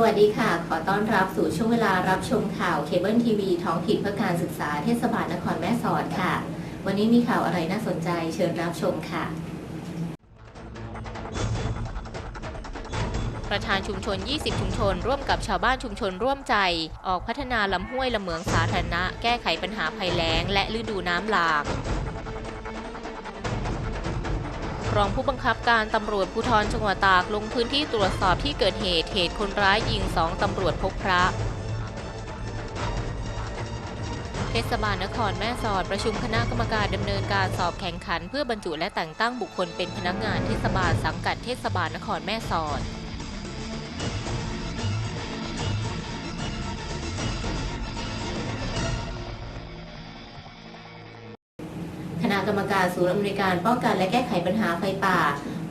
สวัสดีค่ะ ขอต้อนรับสู่ช่วงเวลารับชมข่าวเคเบิลทีวีท้องถิ่นเพื่อการศึกษาเทศบาลนครแม่สอดค่ะ วันนี้มีข่าวอะไรน่าสนใจเชิญรับชมค่ะ ประธานชุมชน 20 ชุมชน ร่วมกับชาวบ้านชุมชนร่วมใจ ออกพัฒนาลำห้วยลำเหมืองสาธารณะ แก้ไขปัญหาภัยแล้ง และฤดูน้ำหลาก รองผู้บังคับการตำรวจภูธรจังหวัดตากลงพื้นที่ตรวจสอบที่เกิดเหตุเหตุคนร้ายยิงสองตำรวจพบพระเทศบาลนครแม่สอดประชุมคณะกรรมการดำเนินการสอบแข่งขัน เพื่อบรรจุและแต่งตั้งบุคคลเป็นพนักงานเทศบาลสังกัดเทศบาลนครแม่สอด กรรมการศูนย์อำนวยการป้องกันและแก้ไขปัญหาไฟป่า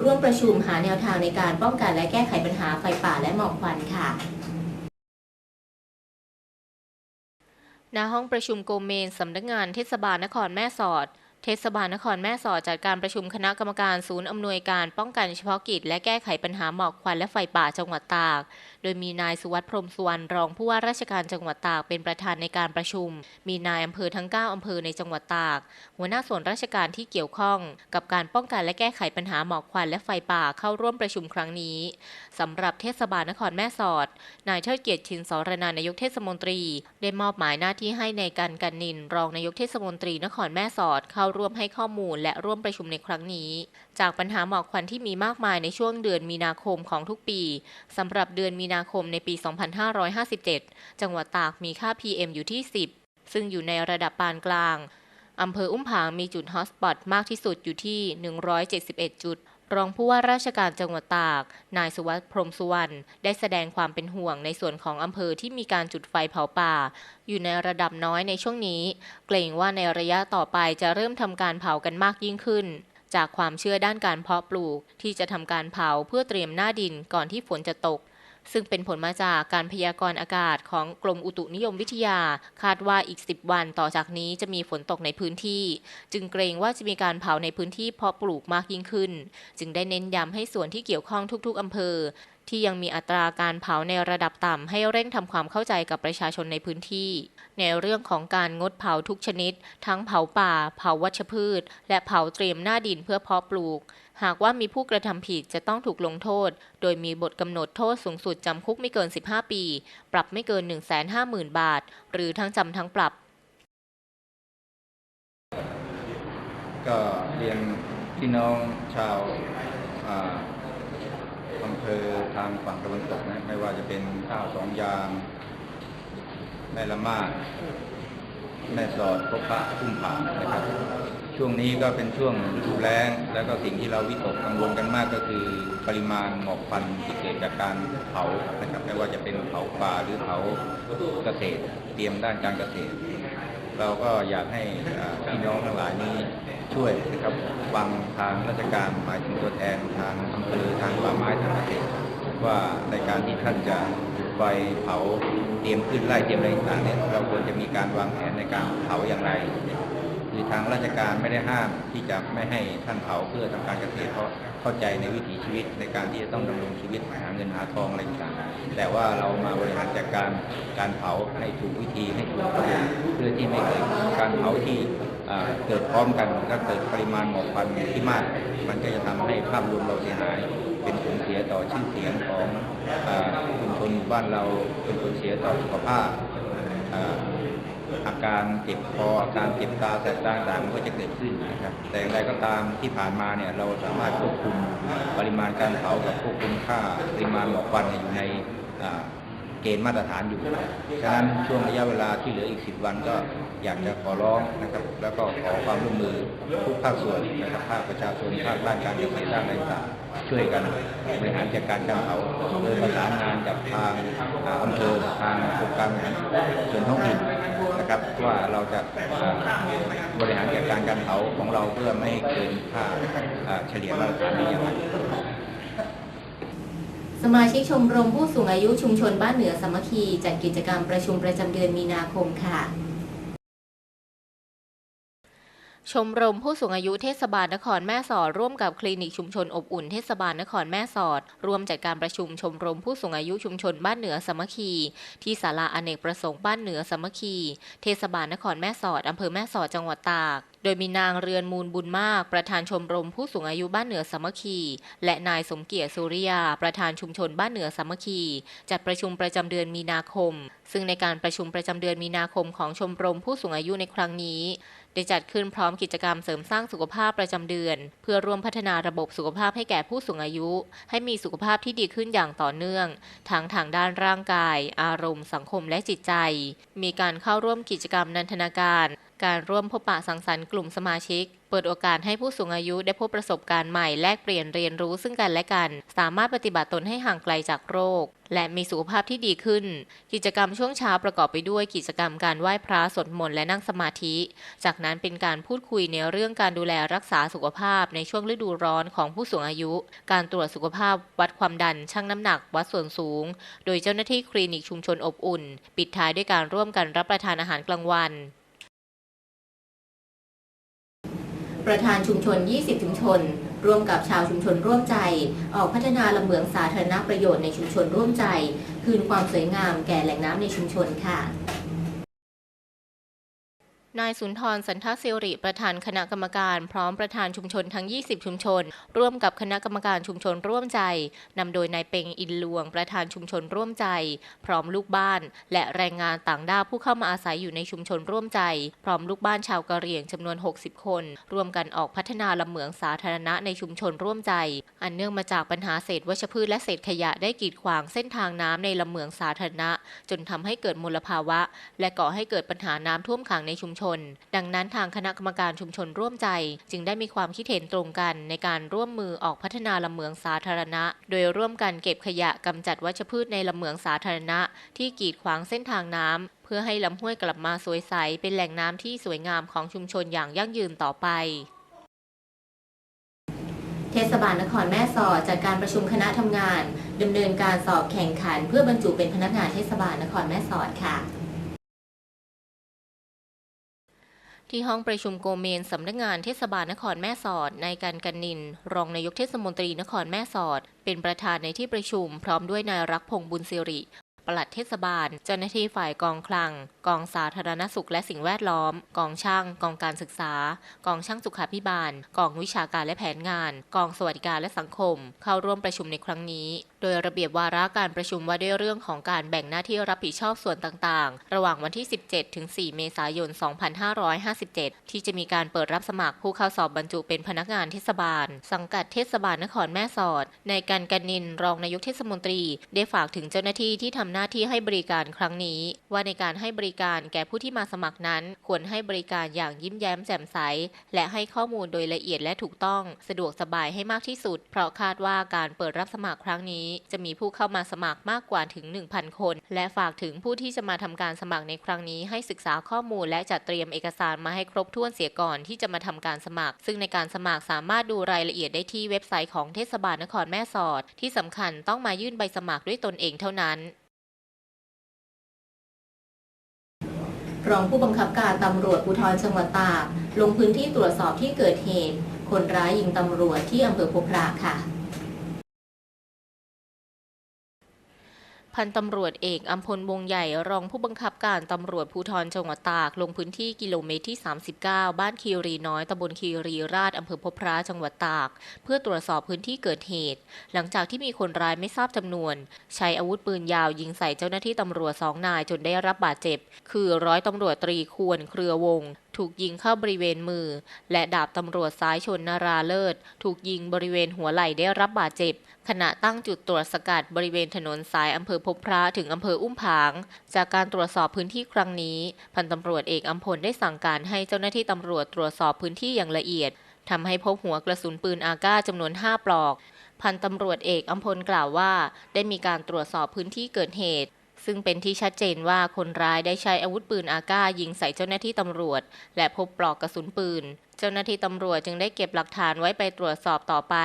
ร่วมประชุมหาแนวทางในการป้องกันและแก้ไขปัญหาไฟป่าและหมอกควันค่ะณห้องประชุมโกเมนสำนักงานเทศบาลนครแม่สอด เทศบาลนครแม่สอดจัดการประชุมคณะกรรมการศูนย์อำนวยการป้องกันเฉพาะกิจและแก้ไขปัญหาหมอกควันและไฟป่าจังหวัดตากโดยมีนายสุวัสดิ์พรมสุวรรณรองผู้ว่าราชการจังหวัดตากเป็นประธานในการประชุม มีนายอำเภอทั้ง 9 อำเภอในจังหวัดตาก หัวหน้าส่วนราชการที่เกี่ยวข้อง กับการป้องกันและแก้ไขปัญหาหมอกควันและไฟป่าเข้าร่วมประชุมครั้งนี้สำหรับเทศบาลนครแม่สอด นายเทิดเกียรติชินสรนานายกเทศมนตรี ได้มอบหมายหน้าที่ให้ในกันกันนิน รองนายกเทศมนตรีนครแม่สอดเข้าร่วมให้ข้อมูลและร่วมประชุมในครั้งนี้ จากปัญหาหมอกควันที่มีมากมายในช่วงเดือนมีนาคมของทุกปีสำหรับเดือนมีนาคมในปี 2557 จังหวัดตากมีค่า PM อยู่ที่ 10 ซึ่งอยู่ในระดับปานกลางอำเภออุ้มผางมีจุดฮอตสปอตมากที่สุดอยู่ที่ 171 จุด รองผู้ว่าราชการจังหวัดตาก นายสุวัสดิ์พรหมสุวรรณได้แสดงความเป็นห่วงในส่วนของอำเภอที่มีการจุดไฟเผาป่า อยู่ในระดับน้อยในช่วงนี้ เกรงว่าในระยะต่อไปจะเริ่มทำการเผากันมากยิ่งขึ้น จากความเชื่อด้านการเพาะปลูกที่จะทำการเผาเพื่อเตรียมหน้าดินก่อนที่ฝนจะตก ซึ่งเป็นผลมาจากการพยากรณ์อากาศของกรมอุตุนิยมวิทยา คาดว่าอีก 10 วันต่อจากนี้จะมีฝนตกในพื้นที่ จึงเกรงว่าจะมีการเผาในพื้นที่เพาะปลูกมากยิ่งขึ้น จึงได้เน้นย้ำให้ส่วนที่เกี่ยวข้องทุก ๆอำเภอ ที่ยังมีอัตราการเผาในระดับต่ำให้เร่งทำความเข้าใจกับประชาชนในพื้นที่ ในเรื่องของการงดเผาทุกชนิด ทั้งเผาป่า เผาวัชพืช และเผาเตรียมหน้าดินเพื่อเพาะปลูก หากว่ามีผู้กระทำผิดจะต้องถูกลงโทษ โดยมีบทกำหนดโทษสูงสุดจำคุกไม่เกิน 15 ปี ปรับไม่เกิน 150,000 บาท หรือทั้งจำทั้งปรับ ก็เรียนพี่น้องชาว อำเภอทางฝั่งตะวันตกนะไม่ว่าจะเป็นท่าสองยางแม่ละมาดแม่สอดพบพระพุ่มผางนะครับ ช่วงนี้ก็เป็นช่วงฤดูแล้ง แล้วก็สิ่งที่เราวิตกกังวลกันมากก็คือปริมาณหมอกควันที่เกิดจากการเผานะครับไม่ว่าจะเป็นเผาป่าหรือเผาเกษตร เตรียมด้านการเกษตร เราก็อยากให้พี่น้องทั้งหลายนี้ ช่วยนะครับฟังทางราชการหมายถึงตัวแทนทางอำเภอทางป่าไม้ทางเกษตรว่าในการที่ท่านจะไฟเผาเตรียมขึ้นไล่เตรียมอะไรต่างเนี่ยเราควรจะมีการวางแผนในการเผาอย่างไรคือทางราชการไม่ได้ห้ามที่จะไม่ให้ท่านเผาเพื่อทำการเกษตรเพราะเข้าใจในวิถีชีวิตในการที่จะต้องดำรงชีวิตหาเงินหาทองอะไรต่างๆแต่ว่าเรามาบริหารจัดการการเผาให้ถูกวิธีให้ถูกระบบเพื่อที่ไม่เกิดการเผาที่ เกิดพร้อมกันและเกิดปริมาณหมอกควันที่มาก มันก็จะทำให้ภาพรวมเราเสียหาย เป็นผลเสียต่อชื่อเสียงของชุมชนบ้านเราเป็นผลเสียต่อสุขภาพอาการเจ็บคออาการเจ็บตาแสบตาต่างๆมันก็จะเกิดขึ้นนะครับแต่อย่างไรก็ตามที่ผ่านมาเนี่ยเราสามารถควบคุมปริมาณการเผากับควบคุมค่าปริมาณหมอกควันอยู่ในเกณฑ์มาตรฐานอยู่ ฉะนั้นช่วงระยะเวลาที่เหลืออีก 10 วันก็ อยากจะขอร้องนะครับ แล้วก็ขอความร่วมมือทุกภาคส่วนนะครับภาคประชาชนภาคด้านการเกษตรด้านต่างๆช่วยกันบริหารจัดการการเผาโดยประสานงานกับทางอำเภอทางโครงการบริหารส่วนท้องถิ่นนะครับว่าเราจะบริหารจัดการการเผาของเราเพื่อไม่ให้เกินค่าเอ่อเฉลี่ยมาตรฐานนี้อย่างไรสมาชิกชมรมผู้สูงอายุชุมชนบ้านเหนือสามัคคีจัดกิจกรรมประชุมประจำเดือนมีนาคมค่ะ ชมรมผู้สูงอายุเทศบาลนครแม่สอดร่วมกับคลินิกชุมชนอบอุ่นเทศบาลนครแม่สอดร่วมจัดการประชุมชมรมผู้สูงอายุชุมชนบ้านเหนือสมัคคี ที่ศาลาอเนกประสงค์บ้านเหนือสมัคคี เทศบาลนครแม่สอดอำเภอแม่สอดจังหวัดตาก โดยมีนางเรือนมูลบุญมาก ประธานชมรมผู้สูงอายุบ้านเหนือสมัคคี และนายสมเกียรติสุริยา ประธานชุมชนบ้านเหนือสมัคคี จัดประชุมประจำเดือนมีนาคม ซึ่งในการประชุมประจำเดือนมีนาคมของชมรมผู้สูงอายุในครั้งนี้ ได้จัดขึ้นพร้อมกิจกรรมเสริมสร้างสุขภาพประจำเดือน เพื่อร่วมพัฒนาระบบสุขภาพให้แก่ผู้สูงอายุ ให้มีสุขภาพที่ดีขึ้นอย่างต่อเนื่องทั้งทางด้านร่างกาย อารมณ์ สังคมและจิตใจ มีการเข้าร่วมกิจกรรมนันทนาการ การร่วมพบปะสังสรรค์กลุ่มสมาชิก เปิดโอกาสให้ผู้สูงอายุได้พบประสบการณ์ใหม่แลกเปลี่ยนเรียนรู้ซึ่งกันและกัน สามารถปฏิบัติตนให้ห่างไกลจากโรค และมีสุขภาพที่ดีขึ้น กิจกรรมช่วงเช้าประกอบไปด้วยกิจกรรมการไหว้พระสวดมนต์และนั่งสมาธิ จากนั้นเป็นการพูดคุยในเรื่องการดูแลรักษาสุขภาพในช่วงฤดูร้อนของผู้สูงอายุ การตรวจสุขภาพ วัดความดันชั่งน้ำหนัก วัดส่วนสูง โดยเจ้าหน้าที่คลินิกชุมชนอบอุ่น ปิดท้ายด้วยการร่วมกันรับประทานอาหารกลางวัน ประธานชุมชน 20 ชุมชน ร่วมกับชาวชุมชนร่วมใจ ออกพัฒนาลำเหมืองสาธารณประโยชน์ในชุมชนร่วมใจ คืนความสวยงามแก่แหล่งน้ำในชุมชนค่ะ นายสุนทรสันทศิริประธานคณะกรรมการพร้อมประธานชุมชนทั้ง 20 ชุมชน ร่วมกับคณะกรรมการชุมชนร่วมใจนำโดยนายเปงอินลวง ประธานชุมชนร่วมใจ พร้อมลูกบ้าน และแรงงานต่างด้าวผู้เข้ามาอาศัยอยู่ในชุมชนร่วมใจ พร้อมลูกบ้านชาวกะเหรี่ยงจำนวน 60 คน ร่วมกันออกพัฒนาลำเหมืองสาธารณะในชุมชนร่วมใจ อันเนื่องมาจากปัญหาเศษวัชพืชและเศษขยะได้กีดขวางเส้นทางน้ำในลำเหมืองสาธารณะ จนทำให้เกิดมลภาวะ และก่อให้เกิดปัญหาน้ำท่วมขังในชุมชนดังนั้นทางคณะกรรมการชุมชนร่วมใจ จึงได้มีความคิดเห็นตรงกันในการร่วมมือออกพัฒนาลำเมืองสาธารณะ โดยร่วมกันเก็บขยะกำจัดวัชพืชในลำเมืองสาธารณะ ที่กีดขวางเส้นทางน้ำเพื่อให้ลำห้วยกลับมาสวยใส เป็นแหล่งน้ำที่สวยงามของชุมชนอย่างยั่งยืนต่อไป เทศบาลนครแม่สอดจัดการประชุมคณะทำงานดำเนินการสอบแข่งขัน เพื่อบรรจุเป็นพนักงานเทศบาลนครแม่สอดค่ะ ที่ห้องประชุมโกเมนสำนักงานเทศบาลนครแม่สอดนายการกันนิน รองนายกเทศมนตรีนครแม่สอด เป็นประธานในที่ประชุม พร้อมด้วยนายรักพงษ์บุญสิริปลัดเทศบาล เจ้าหน้าที่ฝ่ายกองคลัง กองสาธารณสุขและสิ่งแวดล้อม กองช่าง กองการศึกษา กองช่างสุขาพิบาล กองวิชาการและแผนงาน กองสวัสดิการและสังคม เข้าร่วมประชุมในครั้งนี้โดยระเบียบวาระการประชุมว่าด้วยเรื่องของการแบ่งหน้าที่รับผิดชอบส่วนต่างๆ ระหว่างวันที่ 17 ถึง 4 เมษายน 2557 ที่จะมีการเปิดรับสมัครผู้เข้าสอบบรรจุเป็นพนักงานเทศบาล สังกัดเทศบาลนครแม่สอด ในการกันนินรองนายกเทศมนตรี ได้ฝากถึงเจ้าหน้าที่ที่ทำหน้าที่ให้บริการครั้งนี้ ว่าในการให้บริการแก่ผู้ที่มาสมัครนั้น ควรให้บริการอย่างยิ้มแย้มแจ่มใส และให้ข้อมูลโดยละเอียดและถูกต้อง สะดวกสบายให้มากที่สุด เพราะคาดว่าการเปิดรับสมัครครั้งนี้จะมีผู้เข้ามาสมัครมากกว่าถึง 1,000 คน และฝากถึงผู้ที่จะมาทำการสมัครในครั้งนี้ให้ศึกษาข้อมูลและจัดเตรียมเอกสารมาให้ครบถ้วนเสียก่อนที่จะมาทำการสมัคร ซึ่งในการสมัครสามารถดูรายละเอียดได้ที่เว็บไซต์ของเทศบาลนครแม่สอด ที่สำคัญต้องมายื่นใบสมัครด้วยตนเองเท่านั้นรองผู้บังคับการตำรวจภูธรจังหวัดตากลงพื้นที่ตรวจสอบที่เกิดเหตุ คนร้ายยิงตำรวจที่อำเภอพบพระค่ะ พันตำรวจเอกอัมพลวงใหญ่รองผู้บังคับการตำรวจภูธรจังหวัดตาก ลงพื้นที่กิโลเมตรที่ 39 บ้านคีรีน้อยตำบลคีรีราชอำเภอพบพระจังหวัดตาก เพื่อตรวจสอบพื้นที่เกิดเหตุ หลังจากที่มีคนร้ายไม่ทราบจำนวน ใช้อาวุธปืนยาวยิงใส่เจ้าหน้าที่ตำรวจสองนายจนได้รับบาดเจ็บ คือร้อยตำรวจตรีควรเครือวงศ์ถูกยิงเข้าบริเวณมือ และดาบตำรวจซ้ายชนนาราเลิศ ถูกยิงบริเวณหัวไหล่ได้รับบาดเจ็บ ขณะตั้งจุดตรวจสกัดบริเวณถนนสายอำเภอพบพระถึงอำเภออุ้มผาง จากการตรวจสอบพื้นที่ครั้งนี้ พันตำรวจเอกอัมพลได้สั่งการให้เจ้าหน้าที่ตำรวจตรวจสอบพื้นที่อย่างละเอียดทำให้พบหัวกระสุนปืนอาก้าจำนวน 5 ปลอก พันตำรวจเอกอัมพลกล่าวว่า ได้มีการตรวจสอบพื้นที่เกิดเหตุ ซึ่งเป็นที่ชัดเจนว่าคนร้ายได้ใช้อาวุธปืนอาก้ายิงใส่เจ้าหน้าที่ตำรวจ และพบปลอกกระสุนปืน เจ้าหน้าที่ตำรวจจึงได้เก็บหลักฐานไว้ไปตรวจสอบต่อไป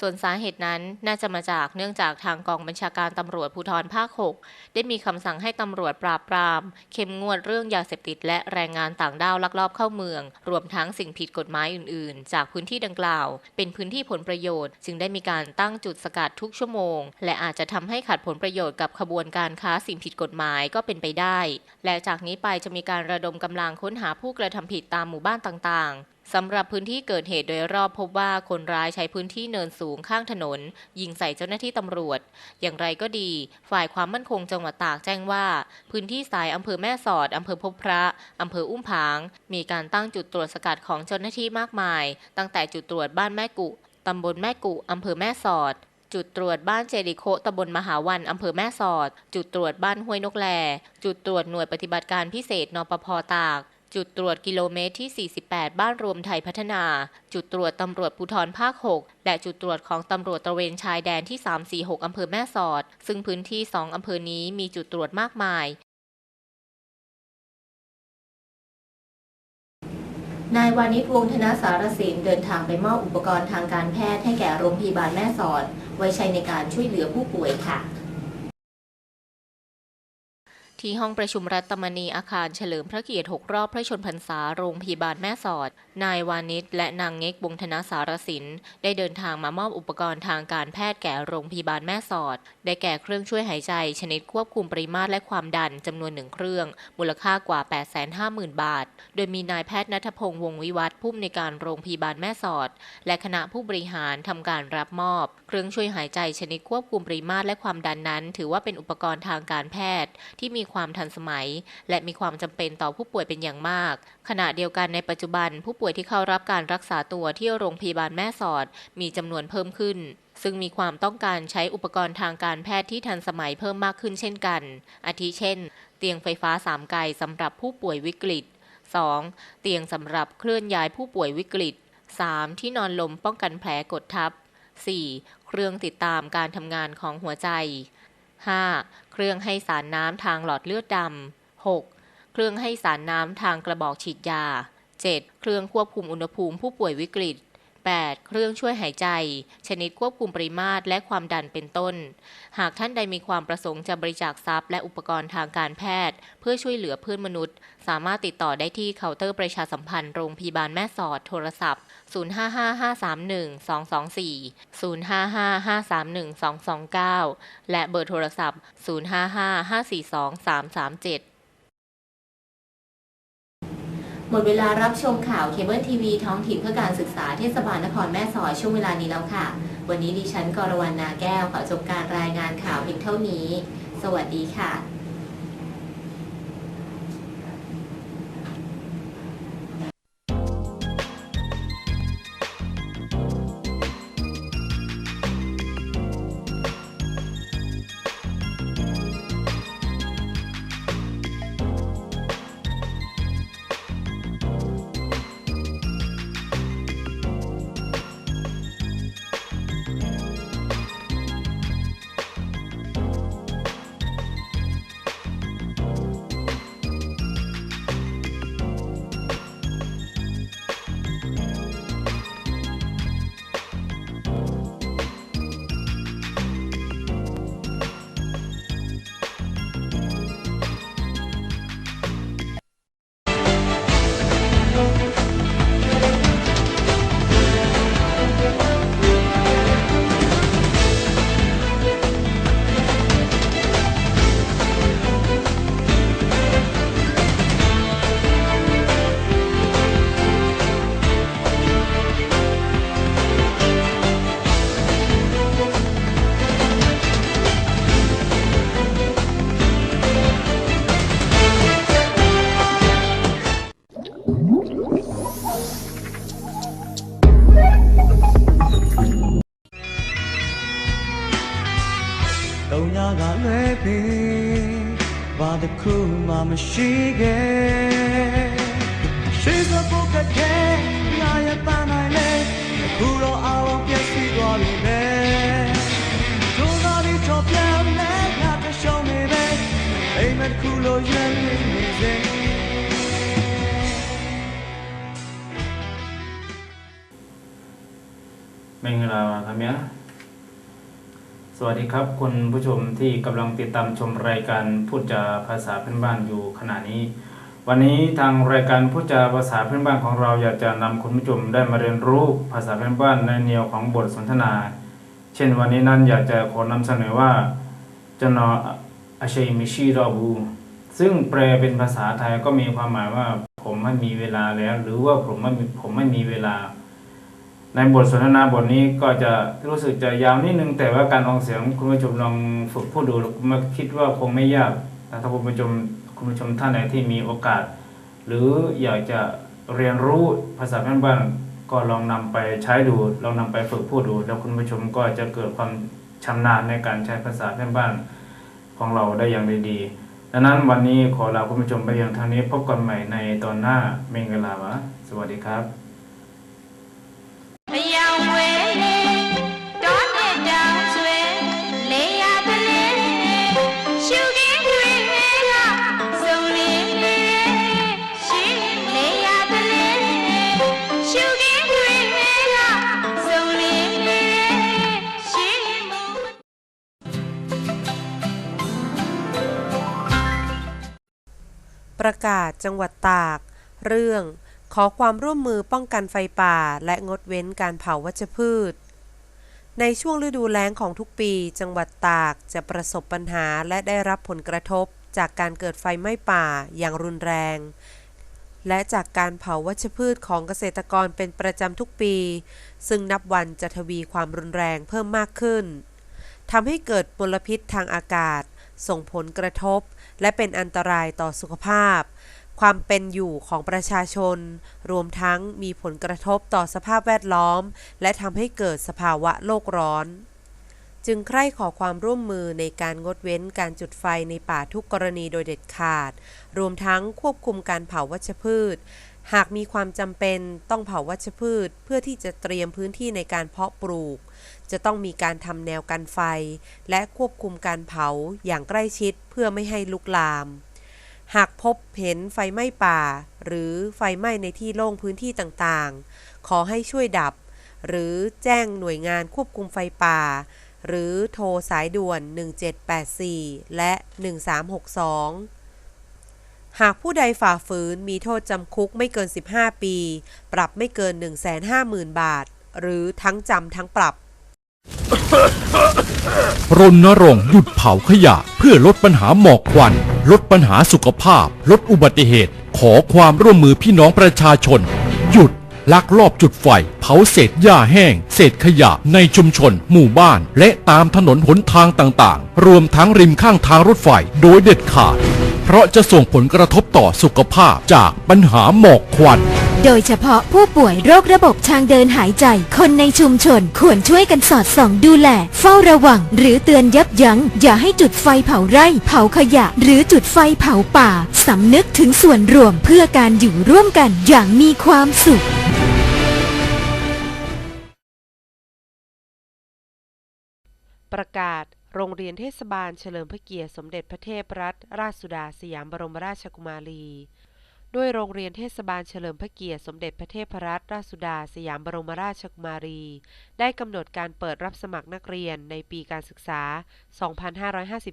ส่วนสาเหตุนั้นน่าจะมาจากเนื่องจากทางกองบัญชาการตำรวจภูธรภาค 6 ได้มีคำสั่งให้ตำรวจปราบปราม เข้มงวดเรื่องยาเสพติดและแรงงานต่างด้าวลักลอบเข้าเมือง รวมทั้งสิ่งผิดกฎหมายอื่น ๆ จากพื้นที่ดังกล่าว เป็นพื้นที่ผลประโยชน์ จึงได้มีการตั้งจุดสกัดทุกชั่วโมง และอาจจะทำให้ขัดผลประโยชน์กับขบวนการค้าสิ่งผิดกฎหมายก็เป็นไปได้ และจากนี้ไปจะมีการระดมกำลังค้นหาผู้กระทำผิดตามหมู่บ้านต่าง ๆ สำหรับพื้นที่เกิดเหตุโดยรอบพบว่าคนร้ายใช้พื้นที่เนินสูงข้างถนน ยิงใส่เจ้าหน้าที่ตำรวจ อย่างไรก็ดี ฝ่ายความมั่นคงจังหวัดตากแจ้งว่า พื้นที่สายอำเภอแม่สอดอำเภอพบพระอำเภออุ้มผาง มีการตั้งจุดตรวจสกัดของเจ้าหน้าที่มากมาย ตั้งแต่จุดตรวจบ้านแม่กุตำบลแม่กุอำเภอแม่สอดจุดตรวจบ้านเจริโคตำบลมหาวัน อำเภอแม่สอด จุดตรวจบ้านห้วยนกแล จุดตรวจหน่วยปฏิบัติการพิเศษนปภตาก จุดตรวจกิโลเมตรที่ 48 บ้านรวมไทยพัฒนา จุดตรวจตำรวจภูธรภาค 6 และจุดตรวจของตำรวจตระเวนชายแดนที่ 346 อำเภอแม่สอด ซึ่งพื้นที่ 2 อำเภอนี้มีจุดตรวจมากมาย นายวานิชวงธนสารสินเดินทางไปมอบอุปกรณ์ทางการแพทย์ให้แก่โรงพยาบาลแม่สอด ไว้ใช้ในการช่วยเหลือผู้ป่วยค่ะ ที่ห้องประชุมรัฐมนีอาคารเฉลิมพระเกียรติ 6 รอบพระชนพรรษา โรงพยาบาลแม่สอด นายวานิชและนางเง็กวงธนสารสิน ได้เดินทางมามอบอุปกรณ์ทางการแพทย์แก่โรงพยาบาลแม่สอด ได้แก่เครื่องช่วยหายใจ ชนิดควบคุมปริมาตรและความดันจำนวนหนึ่งเครื่อง มูลค่ากว่า 850,000 บาท โดยมีนายแพทย์นัทพงษ์วงวิวัฒน์ผู้อำนวยการโรงพยาบาลแม่สอด และคณะผู้บริหารทำการรับมอบ เครื่องช่วยหายใจชนิดควบคุมปริมาตรและความดันนั้น ถือว่าเป็นอุปกรณ์ทางการแพทย์ ที่มีความทันสมัย และมีความจำเป็นต่อผู้ป่วยเป็นอย่างมาก ขณะเดียวกันในปัจจุบันผู้ป่วยวยที่เข้ารับการรักษาตัวที่โรงพยาบาลแม่สอดมีจำนวนเพิ่มขึ้น ซึ่งมีความต้องการใช้อุปกรณ์ทางการแพทย์ที่ทันสมัยเพิ่มมากขึ้นเช่นกัน อาทิเช่น เตียงไฟฟ้าสามไกลสำหรับผู้ป่วยวิกฤต 2. เตียงสำหรับเคลื่อนย้ายผู้ป่วยวิกฤต 3. ที่นอนลมป้องกันแผลกดทับ 4. เครื่องติดตามการทำงานของหัวใจ 5. เครื่องให้สารน้ำทางหลอดเลือดดำ 6. เครื่องให้สารน้ำทางกระบอกฉีดยา 7. เครื่องควบคุมอุณหภูมิผู้ป่วยวิกฤต 8. เครื่องช่วยหายใจ ชนิดควบคุมปริมาตรและความดันเป็นต้น หากท่านใดมีความประสงค์จะบริจาคทรัพย์และอุปกรณ์ทางการแพทย์ เพื่อช่วยเหลือเพื่อนมนุษย์ สามารถติดต่อได้ที่เคาน์เตอร์ประชาสัมพันธ์โรงพยาบาลแม่สอดโทรศัพท์ 0555312224 0555312229 และเบอร์โทรศัพท์ 0555423337 หมดเวลารับชมข่าวเคเบิลทีวีท้องถิ่นเพื่อการศึกษาเทศบาลนครแม่สอดช่วงเวลานี้แล้วค่ะ วันนี้ดิฉันกรวรรณนาแก้วขอจบการรายงานข่าวเพียงเท่านี้ สวัสดีค่ะ ဘာတစ်ခုမှမရှိခဲ့ရှိစပုတ်ကကဲပြာရပန်းနိုင်လေခုတော့အာရုံပြည့်စည်သွားပြီပဲဒုသာဒီချောပြန်လဲငါတရှုံးနေတယ်အိမ်မက်ခုလိုရွံ့နေနေစေမင်္ဂလာပါခင်ဗျာ สวัสดีครับคุณผู้ชมที่กำลังติดตามชมรายการพูดจาภาษาเพื้นบ้านอยู่ขณะนี้ วันนี้ทางรายการพูดจาภาษาเพื้นบ้านของเราอยากจะนำคุณผู้ชมได้มาเรียนรู้ภาษาเพื้นบ้านในแนวของบทสนทนา เช่นวันนี้นั้นอยากจะขอนำเสนอว่าจนออาชัยมิชีรอบู ซึ่งแปลเป็นภาษาไทยก็มีความหมายว่าผมไม่มีเวลาแล้ว หรือว่าผมไม่ผมไม่มีเวลา ในบทสนทนาบทนี้ก็จะรู้สึกจะยาวนิดนึง แต่ว่าการออกเสียงคุณผู้ชมลองฝึกพูดดูมาคิดว่าคงไม่ยากแต่ถ้าคุณผู้ชมคุณผู้ชมท่านไหนที่มีโอกาส หรืออยากจะเรียนรู้ภาษาพื้นบ้านก็ลองนำไปใช้ดู ลองนำไปฝึกพูดดู แล้วคุณผู้ชมก็จะเกิดความชำนาญในการใช้ภาษาพื้นบ้านของเราได้อย่างดีดังนั้นวันนี้ขอลาคุณผู้ชมไปอย่างท่านี้พบกันใหม่ในตอนหน้าเมงกลาวะ สวัสดีครับ ประกาศจังหวัดตาก เรื่อง ขอความร่วมมือป้องกันไฟป่า และงดเว้นการเผาวัชพืช ในช่วงฤดูแล้งของทุกปี จังหวัดตากจะประสบปัญหาและได้รับผลกระทบ จากการเกิดไฟไหม้ป่าอย่างรุนแรง และจากการเผาวัชพืชของเกษตรกรเป็นประจำทุกปี ซึ่งนับวันจะทวีความรุนแรงเพิ่มมากขึ้นทำให้เกิดมลพิษทางอากาศ ส่งผลกระทบ และเป็นอันตรายต่อสุขภาพ ความเป็นอยู่ของประชาชน รวมทั้งมีผลกระทบต่อสภาพแวดล้อม และทำให้เกิดสภาวะโลกร้อน จึงใคร่ขอความร่วมมือในการงดเว้นการจุดไฟในป่าทุกกรณีโดยเด็ดขาด รวมทั้งควบคุมการเผาวัชพืช หากมีความจำเป็นต้องเผาวัชพืช เพื่อที่จะเตรียมพื้นที่ในการเพาะปลูก จะต้องมีการทำแนวกันไฟ และควบคุมการเผาอย่างใกล้ชิดเพื่อไม่ให้ลุกลาม หากพบเห็นไฟไหม้ป่า หรือไฟไหม้ในที่โล่งพื้นที่ต่างๆ ขอให้ช่วยดับ หรือแจ้งหน่วยงานควบคุมไฟป่า หรือโทรสายด่วน 1784 และ 1362 หากผู้ใดฝ่าฝืนมีโทษจำคุกไม่เกิน 15 ปี ปรับไม่เกิน 150,000 บาท หรือทั้งจำทั้งปรับ รณรงค์หยุดเผาขยะ เพื่อลดปัญหาหมอกควัน ลดปัญหาสุขภาพ ลดอุบัติเหตุ ขอความร่วมมือพี่น้องประชาชน หยุดลักลอบจุดไฟ เผาเศษหญ้าแห้ง เศษขยะในชุมชน หมู่บ้าน และตามถนนหนทางต่างๆ รวมทั้งริมข้างทางรถไฟโดยเด็ดขาด เพราะจะส่งผลกระทบต่อสุขภาพจากปัญหาหมอกควัน โดยเฉพาะผู้ป่วยโรคระบบทางเดินหายใจ คนในชุมชนควรช่วยกันสอดส่องดูแล เฝ้าระวัง หรือเตือนยับยัง้ง อย่าให้จุดไฟเผาไร่ เผาขยะ หรือจุดไฟเผาป่า สำนึกถึงส่วนรวมเพื่อการอยู่ร่วมกันอย่างมีความสุขประกาศ โรงเรียนเทศบาลเฉลิมพระเกียรติสมเด็จพระเทพรัตนราชสุดาสยามบรมราชกุมารี ด้วยโรงเรียนเทศบาลเฉลิมพระเกียรติสมเด็จพระเทพรัตนราชสุดา สยามบรมราชกุมารี ได้กำหนดการเปิดรับสมัครนักเรียนในปีการศึกษา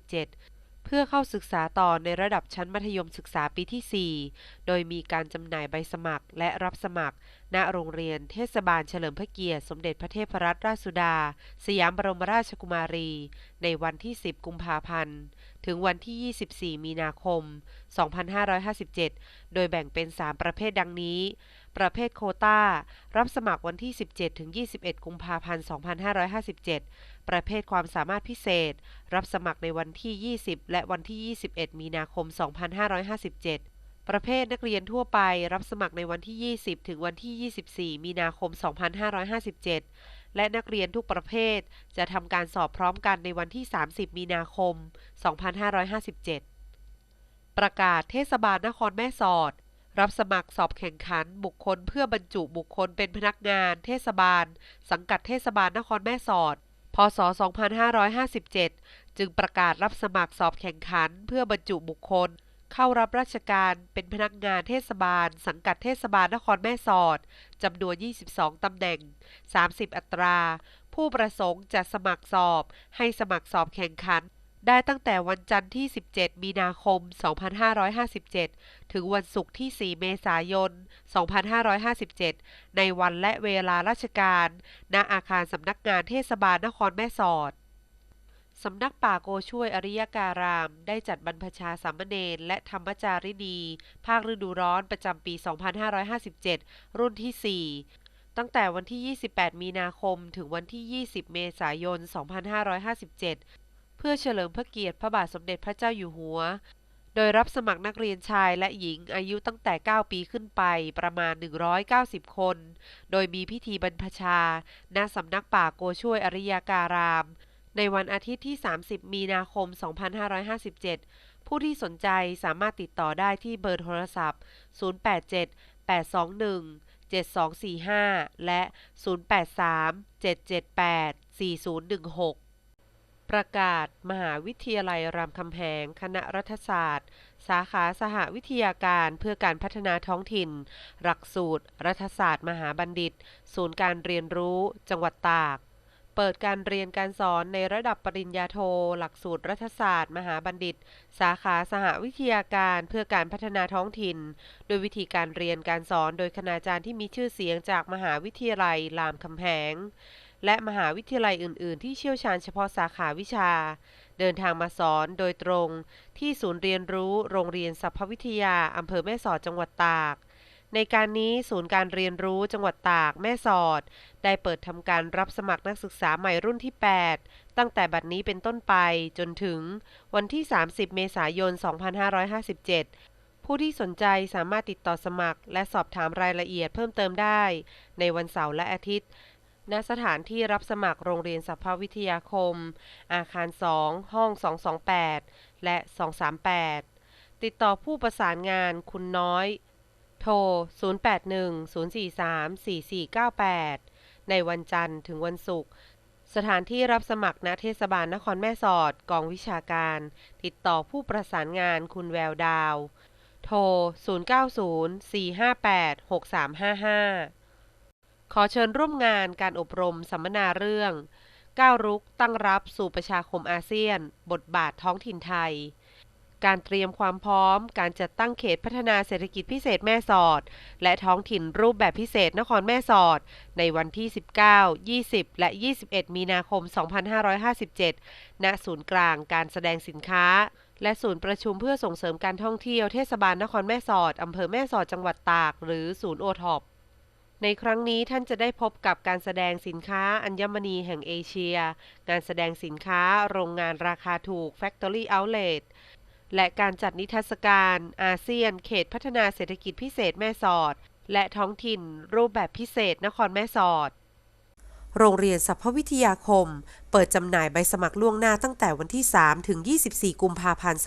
2557เพื่อเข้าศึกษาต่อในระดับชั้นมัธยมศึกษาปีที่ 4 โดยมีการจำหน่ายใบสมัครและรับสมัคร ณ โรงเรียนเทศบาลเฉลิมพระเกียรติสมเด็จพระเทพรัตนราชสุดา สยามบรมราชกุมารี ในวันที่ 10 กุมภาพันธ์ ถึงวันที่ 24 มีนาคม 2557 โดยแบ่งเป็น 3 ประเภทดังนี้ ประเภทโคตารับสมัครวันที่ 17 ถึง 21 กุมภาพันธ์ 2557 ประเภทความสามารถพิเศษ รับสมัครในวันที่ 20 และวันที่ 21 มีนาคม 2557ประเภทนักเรียนทั่วไปรับสมัครในวันที่ 20 ถึงวันที่ 24 มีนาคม 2557 และนักเรียนทุกประเภท จะทำการสอบพร้อมกันในวันที่ 30 มีนาคม 2557 ประกาศเทศบาลนครแม่สอด รับสมัครสอบแข่งขันบุคคลเพื่อบรรจุบุคคลเป็นพนักงาน เทศบาล สังกัดเทศบาลนครแม่สอด พศ 2557 จึงประกาศรับสมัครสอบแข่งขันเพื่อบรรจุบุคคล เข้ารับราชการเป็นพนักงานเทศบาล สังกัดเทศบาลนครแม่สอดจำนวน 22 ตำแหน่ง 30 อัตรา ผู้ประสงค์จะสมัครสอบ ให้สมัครสอบแข่งขัน ได้ตั้งแต่วันจันทร์ที่ 17 มีนาคม 2557 ถึงวันศุกร์ที่ 4 เมษายน 2557 ในวันและเวลาราชการ ณ อาคารสำนักงานเทศบาลนครแม่สอด สำนักป่าโกช่วยอริยการาม ได้จัดบรรพชาสามเณรและธรรมจารินี ภาคฤดูร้อนประจำปี 2557 รุ่นที่ 4 ตั้งแต่วันที่ 28 มีนาคม ถึงวันที่ 20 เมษายน 2557 เพื่อเฉลิมพระเกียรติพระบาทสมเด็จพระเจ้าอยู่หัว โดยรับสมัครนักเรียนชายและหญิงอายุตั้งแต่ 9 ปีขึ้นไปประมาณ 190 คน โดยมีพิธีบรรพชา ณ สำนักป่าโกช่วยอริยการาม ในวันอาทิตย์ที่ 30 มีนาคม 2557 ผู้ที่สนใจสามารถติดต่อได้ที่เบอร์โทรศัพท์ 087 821 7245 และ 083 778 4016 ประกาศมหาวิทยาลัยรามคำแหง คณะรัฐศาสตร์ สาขาสหวิทยาการเพื่อการพัฒนาท้องถิ่น หลักสูตร รัฐศาสตร์ มหาบัณฑิต ศูนย์การเรียนรู้ จังหวัดตาก เปิดการเรียนการสอนในระดับปริญญาโท หลักสูตรรัฐศาสตร์ มหาบัณฑิต สาขาสหวิทยาการเพื่อการพัฒนาท้องถิ่น โดยวิธีการเรียนการสอนโดยคณาจารย์ที่มีชื่อเสียงจากมหาวิทยาลัยรามคำแหง และมหาวิทยาลัยอื่น ๆ ที่เชี่ยวชาญเฉพาะสาขาวิชา เดินทางมาสอนโดยตรง ที่ศูนย์เรียนรู้โรงเรียนสัพพวิทยาอำเภอแม่สอดจังหวัดตาก ในการนี้ศูนย์การเรียนรู้จังหวัดตากแม่สอด ได้เปิดทำการรับสมัครนักศึกษาใหม่รุ่นที่ 8 ตั้งแต่บัดนี้เป็นต้นไปจนถึงวันที่ 30 เมษายน 2557 ผู้ที่สนใจสามารถติดต่อสมัคร และสอบถามรายละเอียดเพิ่มเติมได้ ในวันเสาร์และอาทิตย์ณสถานที่รับสมัครโรงเรียนสัพพวิทยาคม อาคาร 2 ห้อง 228 และ 238 ติดต่อผู้ประสานงานคุณน้อย โทร 0810434498 ในวันจันทร์ถึงวันศุกร์ สถานที่รับสมัครณเทศบาลนครแม่สอด กองวิชาการ ติดต่อผู้ประสานงานคุณแววดาว โทร 0904586355 ขอเชิญร่วมงานการอบรมสัมมนาเรื่อง ก้าวรุกตั้งรับสู่ประชาคมอาเซียน บทบาทท้องถิ่นไทย การเตรียมความพร้อม การจัดตั้งเขตพัฒนาเศรษฐกิจพิเศษแม่สอด และท้องถิ่นรูปแบบพิเศษนครแม่สอด ในวันที่ 19 20 และ 21 มีนาคม 2557 ณ ศูนย์กลางการแสดงสินค้า และศูนย์ประชุมเพื่อส่งเสริมการท่องเที่ยวเทศบาลนครแม่สอดอำเภอแม่สอดจังหวัดตาก หรือศูนย์โอท็อปในครั้งนี้ท่านจะได้พบกับการแสดงสินค้าอัญมณีแห่งเอเชีย งานแสดงสินค้าโรงงานราคาถูก Factory Outlet และการจัดนิทรรศการ อาเซียน เขตพัฒนาเศรษฐกิจพิเศษแม่สอด และท้องถิ่น รูปแบบพิเศษนครแม่สอด โรงเรียนสัพพวิทยาคม เปิดจำหน่ายใบสมัครล่วงหน้าตั้งแต่วันที่ 3 ถึง 24 กุมภาพันธ์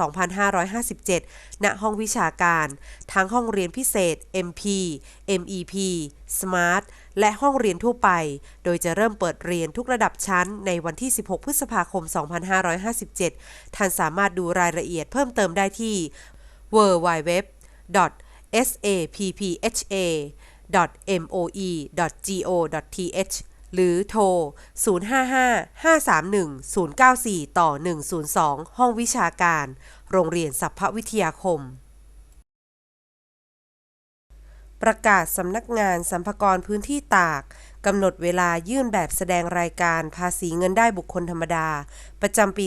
2557 ณ ห้องวิชาการ ทั้งห้องเรียนพิเศษ MP MEP Smart และห้องเรียนทั่วไป โดยจะเริ่มเปิดเรียนทุกระดับชั้นในวันที่ 16 พฤษภาคม 2557 ท่านสามารถดูรายละเอียดเพิ่มเติมได้ที่ www.sapppa.moe.go.th หรือโทร 055-531-094 ต่อ 102 ห้องวิชาการ โรงเรียนสัพพวิทยาคม ประกาศสำนักงานสัมภากรพื้นที่ตากกำหนดเวลายื่นแบบแสดงรายการภาษีเงินได้บุคคลธรรมดา ประจำปี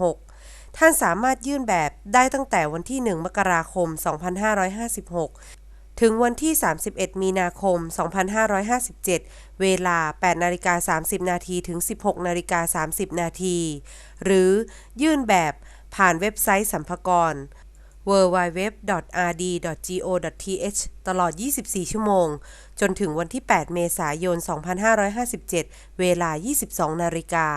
2556 ท่านสามารถยื่นแบบได้ตั้งแต่วันที่ 1 มกราคม 2556 ถึงวันที่ 31 มีนาคม 2557 เวลา 8นาฬิกา30 นาทีถึง 16นาฬิกา30 นาที หรือยื่นแบบผ่านเว็บไซต์สัมภากร www.rd.go.th ตลอด 24 ชั่วโมง จนถึงวันที่ 8 เมษายน 2557 เวลา 22 นาฬิกา